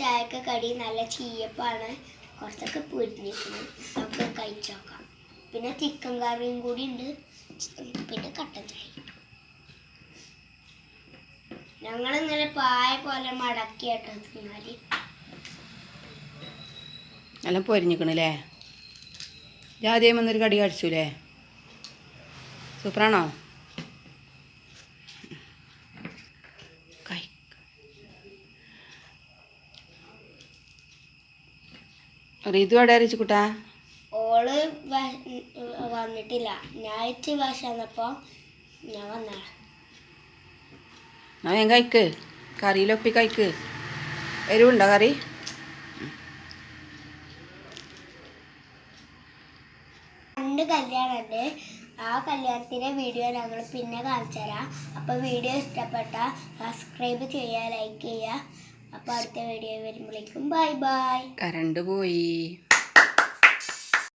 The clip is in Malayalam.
ചായക്ക് കടി നല്ല ചീയപ്പാണ്. കുറച്ചൊക്കെ പൊരിഞ്ഞിരിക്കുന്നത് നമുക്ക് കഴിച്ചു നോക്കാം പിന്നെ ചിക്കൻ കറിയും കൂടി ഉണ്ട്. പിന്നെ കട്ടൻ ചായ ഞങ്ങളിങ്ങനെ പായ പോലെ മടക്കിയാട്ടോ തിന്നാൽ. നല്ല പൊരിഞ്ഞിക്കണല്ലേ? ആദ്യം വന്നൊരു കടി കടിച്ചുല്ലേ സൂപ്പറാണോ? റീതു എവിടെ അറിയിച്ചു കൂട്ടാ? ഓൾ വന്നിട്ടില്ല. ഞായറ്റ് ഭാഷ വന്നപ്പോ ഞാൻ വന്നാ ഞാൻ വേഗം കഴിക്ക്. കറിയിലൊപ്പി കഴിക്ക്. എരിവുണ്ടോ കറി? രണ്ട് കല്യാണമുണ്ട് ആ കല്യാണത്തിന്റെ വീഡിയോ ഞങ്ങൾ പിന്നെ കാണിച്ചു തരാം അപ്പോൾ വീഡിയോ ഇഷ്ടപ്പെട്ട സബ്സ്ക്രൈബ് ചെയ്യുക ലൈക്ക് ചെയ്യുക അപ്പോൾ അടുത്ത വീഡിയോ വരുമ്പോഴേക്കും ബൈ ബൈ കറണ്ട് പോയി.